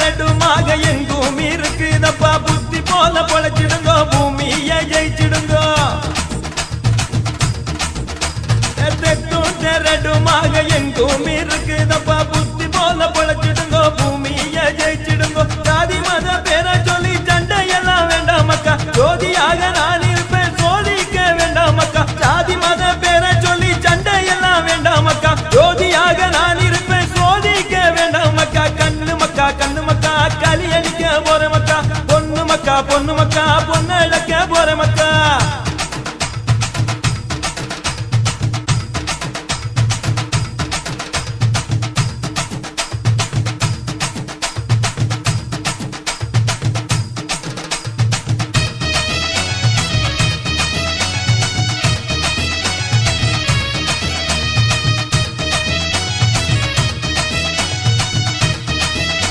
ரெண்டுமாக எங்கும் இருக்குதப்பா. புத்தி போல பொழைச்சிடுங்கோ பூமியை ஜெயிச்சிடுங்கோ. தெத்தும் தெரடுமாக எங்கும் இருக்குதப்பா. புத்தி போல பொழைச்சிடுங்கோ பூமியை ஜெயிச்சிடுங்கோ. சாதி மத பேர சொல்லி சண்டை எல்லாம் வேண்டாம் மக்கா ஜோதியாக நான் இருப்பேன் சோதிக்க வேண்டாம் மக்கா சாதி மத மக்கா பொண்ணு மக்கா பொண்ணு இழக்க போற மக்கா.